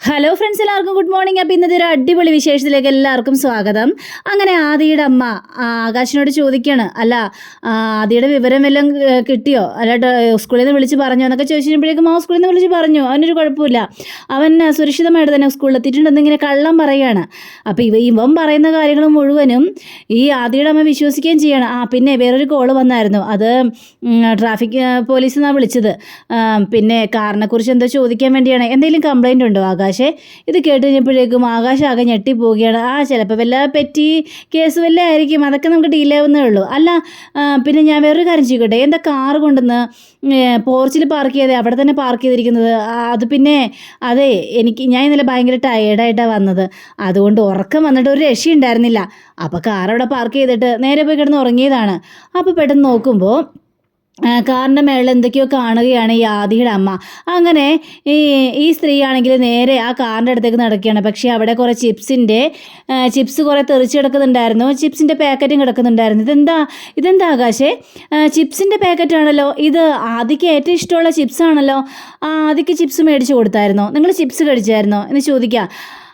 Hello friends എല്ലാവർക്കും good morning അപ്പം ഇന്നത്തെ ഒരു അടിപൊളി വിശേഷത്തിലേക്ക് എല്ലാവർക്കും സ്വാഗതം. അങ്ങനെ ആദിയുടെ അമ്മ ആകാശിനോട് ചോദിക്കുകയാണ് അല്ല ആദിയുടെ വിവരം എല്ലാം കിട്ടിയോ? അല്ല സ്കൂളിൽ നിന്ന് വിളിച്ച് പറഞ്ഞോ? എന്നൊക്കെ ചോദിച്ചപ്പോഴേക്കും ആ സ്കൂളിൽ നിന്ന് വിളിച്ച് പറഞ്ഞു? അവനൊരു കുഴപ്പമില്ല. അവൻ സുരക്ഷിതമായിട്ട് തന്നെ സ്കൂളിൽ എത്തിയിട്ടുണ്ടെന്ന് ഇങ്ങനെ കള്ളം പറയുകയാണ്. അപ്പോൾ ഇവ ഇവൻ പറയുന്ന കാര്യങ്ങൾ മുഴുവനും ഈ ആദിയുടെ അമ്മ വിശ്വസിക്കുകയും ചെയ്യണം. ആ പിന്നെ വേറൊരു കോൾ വന്നായിരുന്നു. അത് ട്രാഫിക് പോലീസ് നിന്നാണ് വിളിച്ചത്. പിന്നെ കാറിനെക്കുറിച്ച് എന്തോ ചോദിക്കാൻ വേണ്ടിയാണ്. എന്തെങ്കിലും കംപ്ലൈന്റ് ഉണ്ടോ ആകാശേ? ഇത് കേട്ട് കഴിഞ്ഞപ്പോഴേക്കും ആകാശം ആകെ ഞെട്ടിപ്പോവുകയാണ്. ആ ചിലപ്പോൾ വല്ല പെറ്റി കേസ് വല്ല ആയിരിക്കും. അതൊക്കെ നമുക്ക് ഡീലാവുന്നേ ഉള്ളൂ. അല്ല പിന്നെ ഞാൻ വേറൊരു കാര്യം ചെയ്യട്ടെ എന്താ കാർ കൊണ്ടുവന്ന് പോർച്ചിൽ പാർക്ക് ചെയ്തേ? അവിടെ തന്നെ പാർക്ക് ചെയ്തിരിക്കുന്നത്. അത് പിന്നെ അതെ എനിക്ക് ഞാൻ ഇന്നലെ ഭയങ്കര ടയേർഡായിട്ടാണ് വന്നത്. അതുകൊണ്ട് ഉറക്കം വന്നിട്ട് ഒരു രക്ഷയുണ്ടായിരുന്നില്ല അപ്പോൾ കാർ അവിടെ പാർക്ക് ചെയ്തിട്ട് നേരെ പോയി കിടന്ന് ഉറങ്ങിയതാണ്. അപ്പോൾ പെട്ടെന്ന് നോക്കുമ്പോൾ കാറിന്റെ മേളിൽ എന്തൊക്കെയോ കാണുകയാണ് ഈ ആദിയുടെ അമ്മ. അങ്ങനെ ഈ ഈ സ്ത്രീ ആണെങ്കിൽ നേരെ ആ കാറിന്റെ അടുത്തേക്ക് നടക്കുകയാണ്. പക്ഷേ അവിടെ കുറേ ചിപ്സിന്റെ ചിപ്സ് കുറേ തെറിച്ച് കിടക്കുന്നുണ്ടായിരുന്നു. ചിപ്സിന്റെ പാക്കറ്റും കിടക്കുന്നുണ്ടായിരുന്നു. ഇതെന്താ ഇതെന്താ ആകാശേ? ചിപ്സിന്റെ പാക്കറ്റാണല്ലോ. ഇത് ആദിക്ക് ഏറ്റവും ഇഷ്ടമുള്ള ചിപ്സാണല്ലോ. ആദിക്ക് ചിപ്സ് മേടിച്ച് കൊടുത്തായിരുന്നോ? നിങ്ങൾ ചിപ്സ് കഴിച്ചായിരുന്നോ എന്ന് ചോദിക്കാം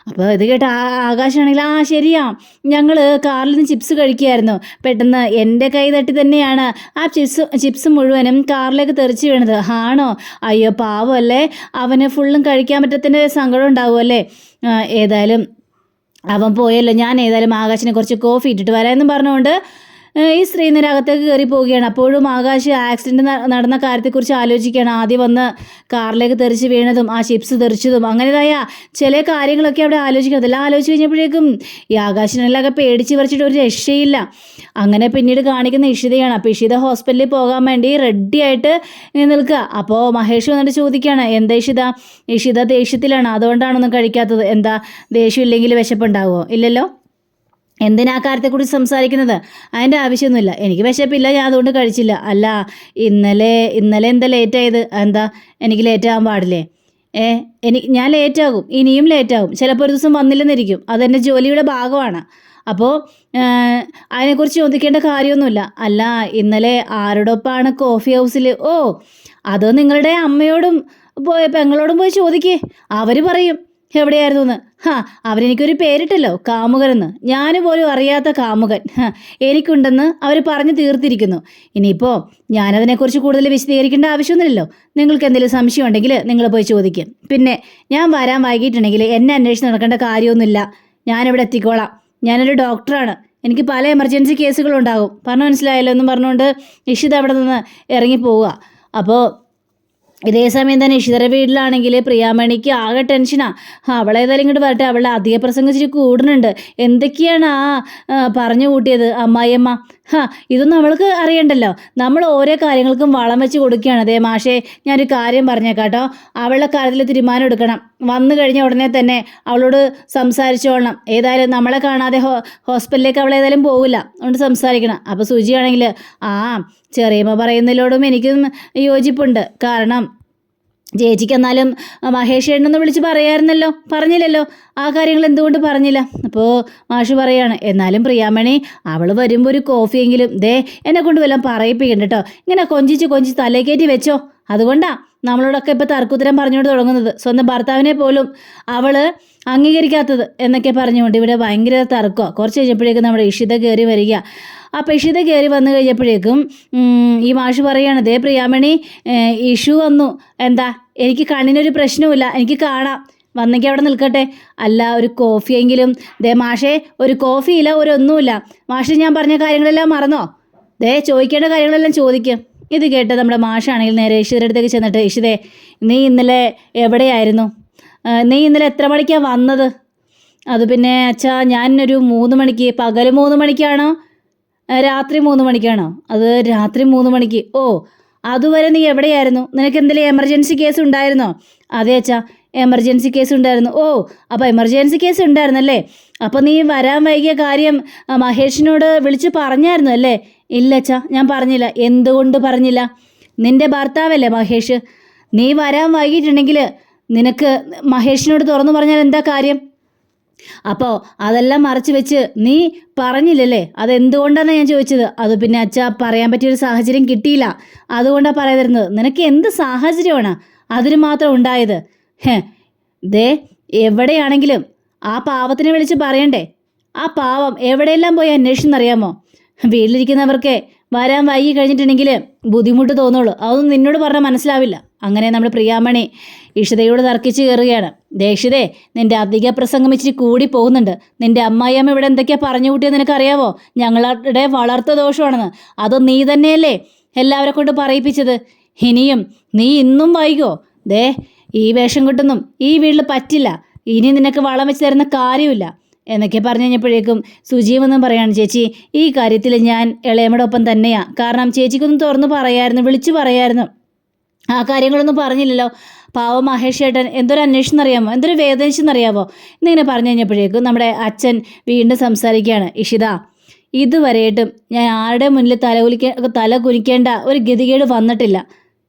അപ്പോൾ ഇത് കേട്ട് ആ ആകാശാണെങ്കിൽ ആ ശരിയാ. ഞങ്ങൾ കാറിൽ നിന്ന് ചിപ്സ് കഴിക്കുകയായിരുന്നു. പെട്ടെന്ന് എന്റെ കൈ തട്ടി തന്നെയാണ് ആ ചിപ്സ് ചിപ്സ് മുഴുവനും കാറിലേക്ക് തെറിച്ച് വീണത്. ആണോ? അയ്യോ പാവമല്ലേ. അവന് ഫുള്ളും കഴിക്കാൻ പറ്റത്തിന്റെ സങ്കടം ഉണ്ടാവുമല്ലേ ഏതായാലും അവൻ പോയല്ലോ. ഞാൻ ഏതായാലും ആകാശിനെ കുറച്ച് കോഫി ഇട്ടിട്ട് വരാമെന്നും പറഞ്ഞുകൊണ്ട് ഈ സ്ത്രീ നേരെ കയറി പോവുകയാണ്. അപ്പോഴും ആകാശ് ആക്സിഡന്റ് നടന്ന കാര്യത്തെക്കുറിച്ച് ആലോചിക്കുകയാണ്. ആദ്യം വന്ന് കാറിലേക്ക് തെറിച്ച് വീണതും ആ ചിപ്സ് തെറിച്ചതും അങ്ങനെതായ ചില കാര്യങ്ങളൊക്കെ അവിടെ ആലോചിക്കണം. അതെല്ലാം ആലോചിച്ച് കഴിഞ്ഞപ്പോഴേക്കും ഈ ആകാശിനെല്ലാം പേടിച്ച് പറിച്ചിട്ട് ഒരു രക്ഷയില്ല. അങ്ങനെ പിന്നീട് കാണിക്കുന്ന ഇഷിതയാണ്. അപ്പോൾ ഇഷിത ഹോസ്പിറ്റലിൽ പോകാൻ വേണ്ടി റെഡി ആയിട്ട് നിൽക്കുക. അപ്പോൾ മഹേഷ് വന്നിട്ട് ചോദിക്കുകയാണ് എന്താ ഇഷിത? ഇഷിത ദേഷ്യത്തിലാണ്. അതുകൊണ്ടാണൊന്നും കഴിക്കാത്തത്. എന്താ? ദേഷ്യം ഇല്ലെങ്കിൽ വിശപ്പുണ്ടാവുമോ? ഇല്ലല്ലോ? എന്തിനാ കാര്യത്തെക്കുറിച്ച് സംസാരിക്കുന്നത്? അതിന്റെ ആവശ്യമൊന്നുമില്ല. എനിക്ക് വിശപ്പില്ല ഞാൻ അതുകൊണ്ട് കഴിച്ചില്ല. അല്ല ഇന്നലെ ഇന്നലെ എന്താ ലേറ്റ് ആയത്? എന്താ? എനിക്ക് ലേറ്റ് ആകാൻ പാടില്ലേ? ഏ എനിക്ക് ഞാൻ ലേറ്റ് ആകും. ഇനിയും ലേറ്റ് ആകും. ചിലപ്പോൾ ഒരു ദിവസം വന്നില്ലെന്നിരിക്കും. അതെന്റെ ജോലിയുടെ ഭാഗമാണ്. അപ്പോൾ അതിനെക്കുറിച്ച് ചോദിക്കേണ്ട കാര്യമൊന്നുമില്ല. അല്ല ഇന്നലെ ആരോടൊപ്പമാണ് കോഫി ഹൗസിൽ ഓ അത് നിങ്ങളുടെ അമ്മയോടും പോയ പെങ്ങളോടും പോയി ചോദിക്കേ. അവർ പറയും. എവിടെയായിരുന്നു എന്ന് ഹാ അവരെനിക്കൊരു പേരിട്ടല്ലോ കാമുകരെന്ന്. ഞാൻ പോലും അറിയാത്ത കാമുകൻ. എനിക്കുണ്ടെന്ന് അവർ പറഞ്ഞു തീർത്തിരിക്കുന്നു. ഇനിയിപ്പോൾ ഞാനതിനെക്കുറിച്ച് കൂടുതൽ വിശദീകരിക്കേണ്ട ആവശ്യമൊന്നുമില്ലല്ലോ. നിങ്ങൾക്ക് എന്തെങ്കിലും സംശയം ഉണ്ടെങ്കിൽ നിങ്ങൾ പോയി ചോദിക്കും. പിന്നെ ഞാൻ വരാൻ വൈകിട്ടുണ്ടെങ്കിൽ എന്നെ അന്വേഷിച്ച് നടക്കേണ്ട കാര്യമൊന്നുമില്ല. ഞാനിവിടെ എത്തിക്കോളാം. ഞാനൊരു ഡോക്ടറാണ്. എനിക്ക് പല എമർജൻസി കേസുകളുണ്ടാകും. പറഞ്ഞു മനസ്സിലായല്ലോ എന്നും പറഞ്ഞുകൊണ്ട് ഇഷിത അവിടെ നിന്ന് ഇറങ്ങി പോവുക അപ്പോൾ ഇതേ സമയം തന്നെ ഇഷിതയുടെ വീട്ടിലാണെങ്കിൽ പ്രിയാമണിക്ക് ആകെ ടെൻഷനാ അവളെ ഏതായാലും ഇങ്ങോട്ട് വരട്ടെ. അവളുടെ അധിക പ്രസംഗം ഇച്ചിരി കൂടുന്നുണ്ട്. എന്തൊക്കെയാണ് ആ, പറഞ്ഞു കൂട്ടിയത്? അമ്മായിയമ്മ ഹാ ഇതൊന്നും അവൾക്ക് അറിയണ്ടല്ലോ. നമ്മൾ ഓരോ കാര്യങ്ങൾക്കും വളം വെച്ച് കൊടുക്കുകയാണ്. അതേ മാഷേ ഞാനൊരു കാര്യം പറഞ്ഞേക്കാട്ടോ. അവളുടെ കാര്യത്തിൽ തീരുമാനം എടുക്കണം. വന്നു കഴിഞ്ഞ ഉടനെ തന്നെ അവളോട് സംസാരിച്ചോളണം. ഏതായാലും നമ്മളെ കാണാതെ ഹോ ഹോസ്പിറ്റലിലേക്ക് അവൾ ഏതായാലും പോകില്ല അതുകൊണ്ട് സംസാരിക്കണം. അപ്പോൾ സുജിയാണെങ്കിൽ ആ ചെറിയമ്മ പറയുന്നതിലോടും എനിക്കും യോജിപ്പുണ്ട്. കാരണം ചേച്ചിക്ക് എന്നാലും മഹേഷ് ഏട്ടനൊന്ന് വിളിച്ച് പറയായിരുന്നല്ലോ. പറഞ്ഞില്ലല്ലോ. ആ കാര്യങ്ങൾ എന്തുകൊണ്ട് പറഞ്ഞില്ല? അപ്പോൾ മാഷ് പറയാണ് എന്നാലും പ്രിയാമണി അവൾ വരുമ്പോൾ ഒരു കോഫിയെങ്കിലും ദേ എന്നെ കൊണ്ട് വല്ലതും പറയിപ്പിക്കണ്ട കേട്ടോ ഇങ്ങനെ കൊഞ്ചിച്ച് കൊഞ്ചി തലേക്കേറ്റി വെച്ചോ. അതുകൊണ്ടാ നമ്മളോടൊക്കെ ഇപ്പോൾ തർക്കുത്തരം പറഞ്ഞുകൊണ്ട് തുടങ്ങുന്നത്. സ്വന്തം ഭർത്താവിനെ പോലും അവൾ അംഗീകരിക്കാത്തത് എന്നൊക്കെ പറഞ്ഞുകൊണ്ട് ഇവിടെ ഭയങ്കര തർക്കമാണ് കുറച്ച് കഴിഞ്ഞപ്പോഴേക്കും നമ്മുടെ ഇഷിത കയറി വരിക. അപ്പോൾ ഇഷിത കയറി വന്നു കഴിഞ്ഞപ്പോഴേക്കും ഈ മാഷ് പറയാണ് ദേ പ്രിയാമണി ഇഷു വന്നു. എന്താ? എനിക്ക് കണ്ണിനൊരു പ്രശ്നവുമില്ല. എനിക്ക് കാണാം. വന്നെങ്കിൽ അവിടെ നിൽക്കട്ടെ. അല്ല ഒരു കോഫിയെങ്കിലും ദേ മാഷേ ഒരു കോഫിയില്ല ഒരു ഒന്നുമില്ല. മാഷ് ഞാൻ പറഞ്ഞ കാര്യങ്ങളെല്ലാം മറന്നോ? ദേ ചോദിക്കേണ്ട കാര്യങ്ങളെല്ലാം ചോദിക്കും. ഇത് കേട്ട് നമ്മുടെ മാഷാണെങ്കിൽ നേരെ ഇഷിതയുടെ അടുത്തേക്ക് ചെന്നിട്ട് ഇഷിതേ നീ ഇന്നലെ എവിടെയായിരുന്നു? നീ ഇന്നലെ എത്ര മണിക്കാണ് വന്നത്? അത് പിന്നെ അച്ഛാ ഞാനൊരു മൂന്ന് മണിക്ക് പകൽ മൂന്ന് മണിക്കാണോ? രാത്രി മൂന്ന് മണിക്കാണോ? അത് രാത്രി മൂന്ന് മണിക്ക്. ഓ അതുവരെ നീ എവിടെയായിരുന്നു? നിനക്ക് എന്തെങ്കിലും എമർജൻസി കേസ് ഉണ്ടായിരുന്നോ? അതെ അച്ഛാ എമർജൻസി കേസ് ഉണ്ടായിരുന്നു. ഓ അപ്പോൾ എമർജൻസി കേസ് ഉണ്ടായിരുന്നല്ലേ? അപ്പോൾ നീ വരാൻ വൈകിയ കാര്യം മഹേഷിനോട് വിളിച്ച് പറഞ്ഞായിരുന്നു അല്ലേ? ഇല്ല അച്ഛാ ഞാൻ പറഞ്ഞില്ല. എന്തുകൊണ്ട് പറഞ്ഞില്ല? നിന്റെ ഭർത്താവല്ലേ മഹേഷ്? നീ വരാൻ വൈകിട്ടുണ്ടെങ്കിൽ നിനക്ക് മഹേഷിനോട് തുറന്നു പറഞ്ഞാൽ എന്താ കാര്യം? അപ്പോൾ അതെല്ലാം മറച്ചു വെച്ച് നീ പറഞ്ഞില്ലല്ലേ? അതെന്തുകൊണ്ടാണ് ഞാൻ ചോദിച്ചത്? അത് പിന്നെ അച്ഛ പറയാൻ പറ്റിയൊരു സാഹചര്യം കിട്ടിയില്ല. അതുകൊണ്ടാണ് പറയാതിരുന്നത് നിനക്ക് എന്ത് സാഹചര്യമാണ് അതിന് മാത്രം ഉണ്ടായത്? ഹേ ദേ എവിടെയാണെങ്കിലും ആ പാവത്തിനെ വിളിച്ച് പറയണ്ടേ? ആ പാവം എവിടെയെല്ലാം പോയി അന്വേഷിച്ചെന്നറിയാമോ? വീട്ടിലിരിക്കുന്നവർക്ക് വരാൻ വൈകി കഴിഞ്ഞിട്ടുണ്ടെങ്കിൽ ബുദ്ധിമുട്ട് തോന്നുള്ളൂ. അതൊന്നും നിന്നോട് പറഞ്ഞാൽ മനസ്സിലാവില്ല. അങ്ങനെ നമ്മൾ പ്രിയാമണി ഇഷിതയോട് തർക്കിച്ച് കയറുകയാണ്. ദേക്ഷിതേ നിന്റെ അധിക പ്രസംഗം ഇച്ചിരി കൂടി പോകുന്നുണ്ട്. നിന്റെ അമ്മായിയമ്മ ഇവിടെ എന്തൊക്കെയാ പറഞ്ഞു കൂട്ടിയെന്ന് നിനക്കറിയാവോ? ഞങ്ങളുടെ വളർത്ത ദോഷമാണെന്ന്. അത് നീ തന്നെയല്ലേ എല്ലാവരെ കൊണ്ട് പറയിപ്പിച്ചത്? ഇനിയും നീ ഇന്നും വൈകോ? ദേ ഈ വേഷം കിട്ടുന്നും ഈ വീട്ടിൽ പറ്റില്ല. ഇനി നിനക്ക് വളം വെച്ച് തരുന്ന കാര്യമില്ല. എന്നൊക്കെ പറഞ്ഞു കഴിഞ്ഞപ്പോഴേക്കും സുജീവെന്നും പറയാണ് ചേച്ചി ഈ കാര്യത്തിൽ ഞാൻ ഇളയമ്മയുടെ ഒപ്പം തന്നെയാണ് കാരണം ചേച്ചിക്കൊന്നും തുറന്ന് പറയായിരുന്നു വിളിച്ചു പറയായിരുന്നു. ആ കാര്യങ്ങളൊന്നും പറഞ്ഞില്ലല്ലോ. പാവ മഹേഷ് ഏട്ടൻ എന്തൊരു അന്വേഷണം അറിയാമോ? എന്തൊരു വേദനിച്ചെന്നറിയാമോ എന്നിങ്ങനെ പറഞ്ഞു കഴിഞ്ഞപ്പോഴേക്കും നമ്മുടെ അച്ഛൻ വീണ്ടും സംസാരിക്കുകയാണ്. ഇഷിത ഇതുവരെയായിട്ടും ഞാൻ ആരുടെ മുന്നിൽ തല കുലിക്ക തല കുനിക്കേണ്ട ഒരു ഗതികേട് വന്നിട്ടില്ല.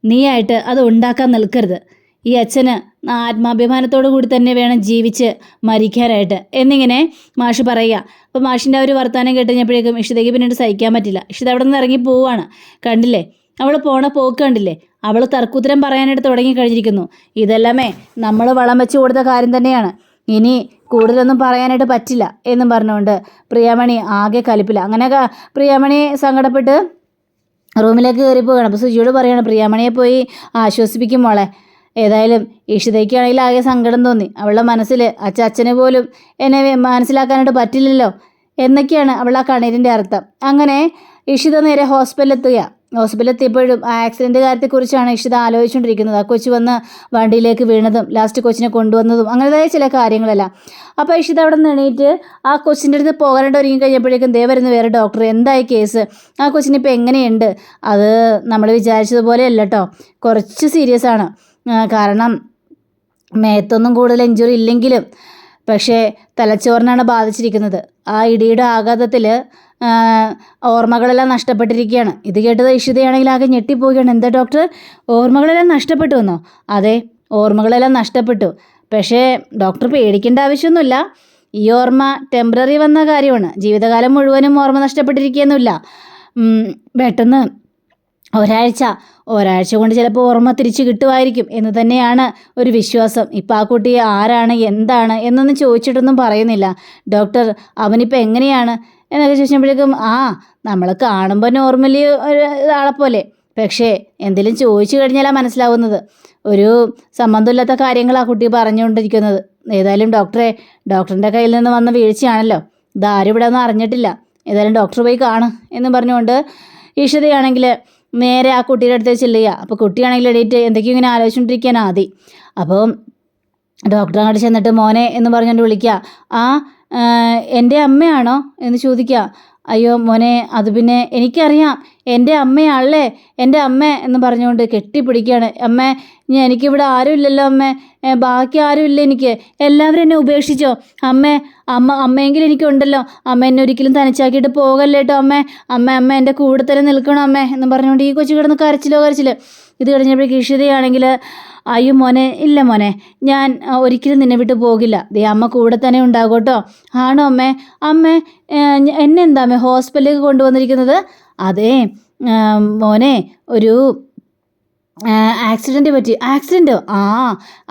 നീയായിട്ട് അത് ഉണ്ടാക്കാൻ നിൽക്കരുത്. ഈ അച്ഛന് ആത്മാഭിമാനത്തോടു കൂടി തന്നെ വേണം ജീവിച്ച് മരിക്കാനായിട്ട്. എന്നിങ്ങനെ മാഷ് പറയുക. അപ്പോൾ മാഷിന്റെ ഒരു വർത്തമാനം കേട്ട് കഴിഞ്ഞപ്പോഴേക്കും ഇഷിതയ്ക്ക് പിന്നീട് സഹിക്കാൻ പറ്റില്ല. ഇഷിത അവിടെ നിന്ന് ഇറങ്ങി പോവുകയാണ് കണ്ടില്ലേ? അവൾ പോണ പോക്ക് കണ്ടില്ലേ? അവൾ തർക്കുത്തരം പറയാനായിട്ട് തുടങ്ങി കഴിഞ്ഞിരിക്കുന്നു. ഇതെല്ലാമേ നമ്മൾ വളം വെച്ച് കൊടുത്ത കാര്യം തന്നെയാണ്. ഇനി കൂടുതലൊന്നും പറയാനായിട്ട് പറ്റില്ല എന്നും പറഞ്ഞുകൊണ്ട് പ്രിയാമണി ആകെ കലിപ്പില്ല. അങ്ങനെ പ്രിയാമണി സങ്കടപ്പെട്ട് റൂമിലേക്ക് കയറി പോവുകയാണ് അപ്പോൾ സുജിയോട് പറയാണ് പ്രിയാമണിയെ പോയി ആശ്വസിപ്പിക്കും മോളെ. ഏതായാലും ഈഷിതയ്ക്കാണെങ്കിൽ ആകെ സങ്കടം തോന്നി. അവളുടെ മനസ്സിൽ അച്ഛ അച്ഛനെ പോലും എന്നെ മനസ്സിലാക്കാനായിട്ട് പറ്റില്ലല്ലോ എന്നൊക്കെയാണ് അവൾ ആ കണ്ണീരിന്റെ അർത്ഥം. അങ്ങനെ ഇഷിത നേരെ ഹോസ്പിറ്റലിൽ എത്തിയപ്പോഴും ആ ആക്സിഡന്റ് കാര്യത്തെക്കുറിച്ചാണ് ഇഷിത ആലോചിച്ചുകൊണ്ടിരിക്കുന്നത്. ആ കൊച്ചു വന്ന് വണ്ടിയിലേക്ക് വീണതും ലാസ്റ്റ് കൊച്ചിനെ കൊണ്ടുവന്നതും അങ്ങനത്തെ ചില കാര്യങ്ങളെല്ലാം. അപ്പോൾ ഇഷിത അവിടെ നിന്ന് എണീറ്റ് ആ കൊച്ചിന്റെ അടുത്ത് പോകാനായിട്ട് ഒരുങ്ങി കഴിഞ്ഞപ്പോഴേക്കും ദേ വരുന്ന വേറെ ഡോക്ടർ എന്തായി കേസ് ആ കൊച്ചിന് ഇപ്പോൾ എങ്ങനെയുണ്ട്? അത് നമ്മൾ വിചാരിച്ചതുപോലെ അല്ല കേട്ടോ കുറച്ച് സീരിയസ് ആണ്. കാരണം മേത്തൊന്നും കൂടുതൽ ഇഞ്ചുറി ഇല്ലെങ്കിലും പക്ഷേ തലച്ചോറിനാണ് ബാധിച്ചിരിക്കുന്നത്. ആ ഇടിയുടെ ആഘാതത്തിൽ ഓർമ്മകളെല്ലാം നഷ്ടപ്പെട്ടിരിക്കുകയാണ്. ഇത് കേട്ടത് ഇഷിതയാണെങ്കിൽ ആകെ ഞെട്ടിപ്പോവുകയാണ്. എന്താ ഡോക്ടർ? ഓർമ്മകളെല്ലാം നഷ്ടപ്പെട്ടു എന്നോ? അതെ ഓർമ്മകളെല്ലാം നഷ്ടപ്പെട്ടു. പക്ഷേ ഡോക്ടർ പേടിക്കേണ്ട ആവശ്യമൊന്നുമില്ല. ഈ ഓർമ്മ ടെമ്പററി വന്ന കാര്യമാണ്. ജീവിതകാലം മുഴുവനും ഓർമ്മ നഷ്ടപ്പെട്ടിരിക്കുകയൊന്നുമില്ല. പെട്ടെന്ന് ഒരാഴ്ച ഒരാഴ്ച കൊണ്ട് ചിലപ്പോൾ ഓർമ്മ തിരിച്ചു കിട്ടുമായിരിക്കും എന്ന് തന്നെയാണ് ഒരു വിശ്വാസം. ഇപ്പം ആ കുട്ടി ആരാണ് എന്താണ് എന്നൊന്നും ചോദിച്ചിട്ടൊന്നും പറയുന്നില്ല. ഡോക്ടർ അവനിപ്പോൾ എങ്ങനെയാണ്? എന്നൊക്കെ ചോദിച്ചപ്പോഴേക്കും ആ നമ്മൾ കാണുമ്പോൾ നോർമലി ഒരു ആളെ പോലെ. പക്ഷേ എന്തെങ്കിലും ചോദിച്ചു കഴിഞ്ഞാലാണ് മനസ്സിലാവുന്നത്. ഒരു സംബന്ധമില്ലാത്ത കാര്യങ്ങളാണ് കുട്ടി പറഞ്ഞുകൊണ്ടിരിക്കുന്നത്. ഏതായാലും ഡോക്ടറെ ഡോക്ടറിന്റെ കയ്യിൽ നിന്ന് വന്ന വീഴ്ചയാണല്ലോ. ഇതാരും ഇവിടെ ഒന്നും അറിഞ്ഞിട്ടില്ല. ഏതായാലും ഡോക്ടർ പോയി കാണും എന്ന് പറഞ്ഞുകൊണ്ട് ഈശ്വതയാണെങ്കിൽ നേരെ ആ കുട്ടിയുടെ അടുത്ത് ചെല്ലുക. അപ്പോൾ കുട്ടിയാണെങ്കിൽ എണീറ്റ് എന്തൊക്കെയോ ഇങ്ങനെ ആലോചിച്ചുകൊണ്ടിരിക്കാൻ ആദ്യം അപ്പോൾ ഡോക്ടർ അങ്ങോട്ട് ചെന്നിട്ട് മോനെ എന്ന് പറഞ്ഞുകൊണ്ട് വിളിക്കുക. ആ, എന്റെ അമ്മയാണോ എന്ന് ചോദിക്കുക. അയ്യോ മോനെ അത് പിന്നെ എനിക്കറിയാം. എന്റെ അമ്മയാണല്ലേ എന്റെ അമ്മ എന്ന് പറഞ്ഞുകൊണ്ട് കെട്ടിപ്പിടിക്കുകയാണ്. അമ്മ ഞാൻ എനിക്കിവിടെ ആരുമില്ലല്ലോ അമ്മ. ഏ, ബാക്കി ആരുമില്ല എനിക്ക്. എല്ലാവരും എന്നെ ഉപേക്ഷിച്ചോ? അമ്മ അമ്മ അമ്മയെങ്കിലും എനിക്കുണ്ടല്ലോ. അമ്മ എന്നെ ഒരിക്കലും തനിച്ചാക്കിയിട്ട് പോകല്ലേട്ടോ അമ്മ. അമ്മ അമ്മ എന്റെ കൂടെ തന്നെ നിൽക്കണം അമ്മ എന്ന് പറഞ്ഞുകൊണ്ട് ഈ കൊച്ചു കിടന്ന് കരച്ചിലോ കരച്ചിൽ ഇത് കഴിഞ്ഞപ്പോഴേക്ക് ഇഷിതയാണെങ്കിൽ അയ്യോ മോനെ ഇല്ല മോനെ ഞാൻ ഒരിക്കലും നിന്നെ വിട്ട് പോകില്ല. ദേ അമ്മ കൂടെ തന്നെ ഉണ്ടാകും കേട്ടോ ആണോ അമ്മേ? അമ്മേ എന്നെ എന്താ അമ്മേ ഹോസ്പിറ്റലിലേക്ക് കൊണ്ടുവന്നിരിക്കുന്നത്? അതെ മോനെ ഒരു ആക്സിഡന്റ് പറ്റി. ആക്സിഡന്റ് ആ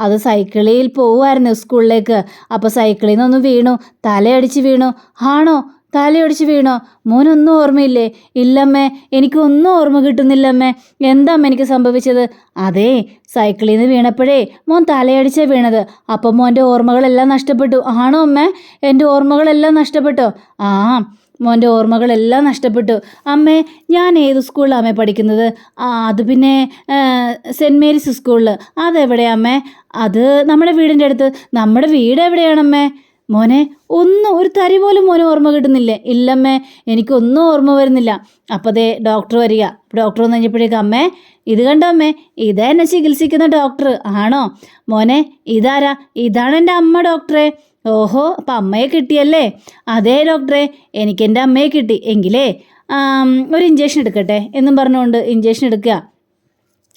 അത് സൈക്കിളിൽ പോവുമായിരുന്നു സ്കൂളിലേക്ക്. അപ്പോൾ സൈക്കിളിൽ നിന്നൊന്ന് വീണു തലയടിച്ച് വീണു. ആണോ? തലയടിച്ച് വീണോ? മോനൊന്നും ഓർമ്മയില്ലേ? ഇല്ലമ്മേ എനിക്കൊന്നും ഓർമ്മ കിട്ടുന്നില്ലമ്മേ. എന്താ അമ്മ എനിക്ക് സംഭവിച്ചത്? അതെ സൈക്കിളിൽ നിന്ന് വീണപ്പോഴേ മോൻ തലയടിച്ചാണ് വീണത്. അപ്പം മോന്റെ ഓർമ്മകളെല്ലാം നഷ്ടപ്പെട്ടു. ആണോ അമ്മേ? എന്റെ ഓർമ്മകളെല്ലാം നഷ്ടപ്പെട്ടോ? ആ മോന്റെ ഓർമ്മകളെല്ലാം നഷ്ടപ്പെട്ടു. അമ്മേ ഞാൻ ഏത് സ്കൂളിലാണ് അമ്മേ പഠിക്കുന്നത്? അത് പിന്നെ സെന്റ് മേരീസ് സ്കൂളിൽ അതെവിടെയാ അമ്മേ? അത് നമ്മുടെ വീടിന്റെ അടുത്ത്. നമ്മുടെ വീട് എവിടെയാണമ്മേ? മോനെ ഒന്നും ഒരു തരി പോലും മോനെ ഓർമ്മ കിട്ടുന്നില്ലേ. ഇല്ലമ്മേ എനിക്കൊന്നും ഓർമ്മ വരുന്നില്ല. അപ്പോൾ ദേ ഡോക്ടർ വരിക. ഡോക്ടർ വന്നു കഴിഞ്ഞപ്പോഴേക്കും അമ്മേ ഇത് കണ്ടോ അമ്മേ? ഇതാ എന്നെ ചികിത്സിക്കുന്ന ഡോക്ടർ ആണോ? മോനെ ഇതാരാ? ഇതാണ് എന്റെ അമ്മ ഡോക്ടറെ ഓഹോ അപ്പം അമ്മയെ കിട്ടിയല്ലേ? അതേ ഡോക്ടറെ എനിക്ക് എന്റെ അമ്മയെ കിട്ടി. എങ്കിലേ ഒരു ഇഞ്ചക്ഷൻ എടുക്കട്ടെ എന്നും പറഞ്ഞുകൊണ്ട് ഇഞ്ചക്ഷൻ എടുക്കുക.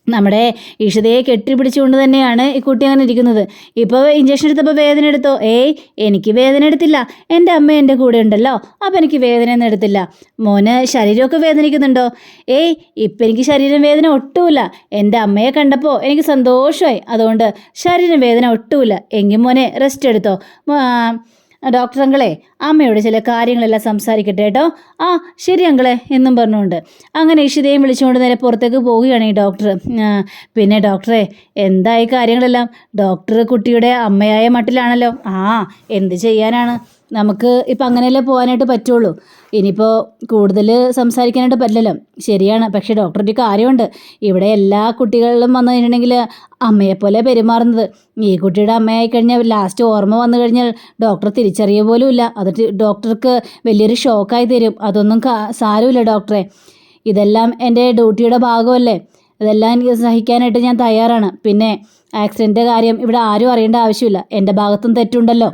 നമ്മുടെ ഇഷിതയെ കെട്ടിപ്പിടിച്ചുകൊണ്ട് തന്നെയാണ് ഈ കുട്ടി അങ്ങനെ ഇരിക്കുന്നത്. ഇപ്പോൾ ഇഞ്ചക്ഷൻ എടുത്തപ്പോൾ വേദന എടുത്തോ? ഏയ് എനിക്ക് വേദന എടുത്തില്ല. എന്റെ അമ്മ എന്റെ കൂടെ ഉണ്ടല്ലോ അപ്പോൾ എനിക്ക് വേദനയൊന്നും എടുത്തില്ല. മോന് ശരീരമൊക്കെ വേദനിക്കുന്നുണ്ടോ? ഏയ് ഇപ്പം എനിക്ക് ശരീരം വേദന ഒട്ടുമില്ല. എന്റെ അമ്മയെ കണ്ടപ്പോൾ എനിക്ക് സന്തോഷമായി. അതുകൊണ്ട് ശരീരം വേദന ഒട്ടുമില്ല. എങ്കിൽ മോനെ റെസ്റ്റ് എടുത്തോ. ഡോക്ടർ അമ്മയോട് ചില കാര്യങ്ങളെല്ലാം സംസാരിക്കട്ടെ കേട്ടോ. ആ ശരി അങ്കളെ എന്നും പറഞ്ഞുകൊണ്ട്. അങ്ങനെ ഇഷിതയും വിളിച്ചുകൊണ്ട് നേരെ പുറത്തേക്ക് പോവുകയാണ് ഈ ഡോക്ടർ പിന്നെ ഡോക്ടറെ എന്തായി കാര്യങ്ങളെല്ലാം? ഡോക്ടർ കുട്ടിയുടെ അമ്മയായ മട്ടിലാണല്ലോ. ആ എന്ത് ചെയ്യാനാണ്? നമുക്ക് ഇപ്പം അങ്ങനെയല്ലേ പോകാനായിട്ട് പറ്റുള്ളൂ. ഇനിയിപ്പോൾ കൂടുതൽ സംസാരിക്കാനായിട്ട് പറ്റില്ലല്ലോ. ശരിയാണ്. പക്ഷേ ഡോക്ടർ ഒരു കാര്യമുണ്ട്. ഇവിടെ എല്ലാ കുട്ടികളിലും വന്നു കഴിഞ്ഞിട്ടുണ്ടെങ്കിൽ അമ്മയെപ്പോലെ പെരുമാറുന്നത്. ഈ കുട്ടിയുടെ അമ്മയായി കഴിഞ്ഞാൽ ലാസ്റ്റ് ഓർമ്മ വന്നു കഴിഞ്ഞാൽ ഡോക്ടർ തിരിച്ചറിയ പോലും ഇല്ല. അത് ഡോക്ടർക്ക് വലിയൊരു ഷോക്കായി തരും. അതൊന്നും സാരമില്ല ഡോക്ടറെ. ഇതെല്ലാം എന്റെ ഡ്യൂട്ടിയുടെ ഭാഗമല്ലേ? ഇതെല്ലാം എനിക്ക് സഹിക്കാനായിട്ട് ഞാൻ തയ്യാറാണ്. പിന്നെ ആക്സിഡന്റെ കാര്യം ഇവിടെ ആരും അറിയേണ്ട ആവശ്യമില്ല. എന്റെ ഭാഗത്തും തെറ്റുണ്ടല്ലോ.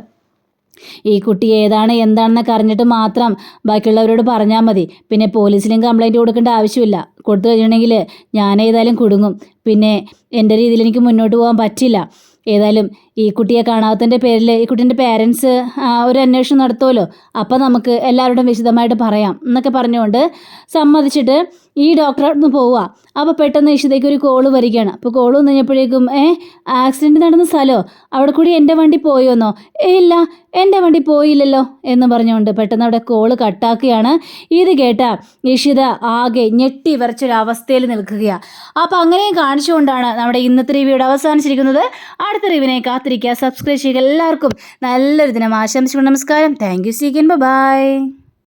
ഈ കുട്ടി ഏതാണ് എന്താണെന്നൊക്കെ അറിഞ്ഞിട്ട് മാത്രം ബാക്കിയുള്ളവരോട് പറഞ്ഞാൽ മതി. പിന്നെ പോലീസിലും കംപ്ലൈന്റ് കൊടുക്കേണ്ട ആവശ്യമില്ല. കൊടുത്തു കഴിഞ്ഞിട്ടുണ്ടെങ്കിൽ ഞാൻ ഏതായാലും കുടുങ്ങും. പിന്നെ എന്റെ രീതിയിൽ എനിക്ക് മുന്നോട്ട് പോകാൻ പറ്റില്ല. ഏതായാലും ഈ കുട്ടിയെ കാണാത്തതിന്റെ പേരിൽ ഈ കുട്ടീന്റെ പേരൻസ് ഒരു അന്വേഷണം നടത്തുമല്ലോ അപ്പോൾ നമുക്ക് എല്ലാവരോടും വിശദമായിട്ട് പറയാം എന്നൊക്കെ പറഞ്ഞുകൊണ്ട് സമ്മതിച്ചിട്ട് ഈ ഡോക്ടറോടൊന്ന് പോവുക. അപ്പോൾ പെട്ടെന്ന് ഇഷിതയ്ക്ക് ഒരു കോൾ വരികയാണ്. അപ്പോൾ കോൾ വന്നു കഴിഞ്ഞപ്പോഴേക്കും ഏ ആക്സിഡന്റ് നടന്ന സ്ഥലമോ അവിടെ കൂടി എന്റെ വണ്ടി പോയോന്നോ? ഏ ഇല്ല എന്റെ വണ്ടി പോയില്ലല്ലോ എന്ന് പറഞ്ഞുകൊണ്ട് പെട്ടെന്ന് അവിടെ കോൾ കട്ടാക്കുകയാണ് ഇത് കേട്ട ഇഷിത ആകെ ഞെട്ടി വിറച്ചൊരവസ്ഥയിൽ നിൽക്കുകയാണ് അപ്പോൾ അങ്ങനെയും കാണിച്ചുകൊണ്ടാണ് നമ്മുടെ ഇന്നത്തെ റിവ്യൂടെ അവസാനിച്ചിരിക്കുന്നത്. അടുത്ത റിവിനെ കാത്തിരിക്കുക. സബ്സ്ക്രൈബ് ചെയ്യുക. എല്ലാവർക്കും നല്ലൊരു ദിനം ആശംസിക്കുന്നു നമസ്കാരം. Thank you secant by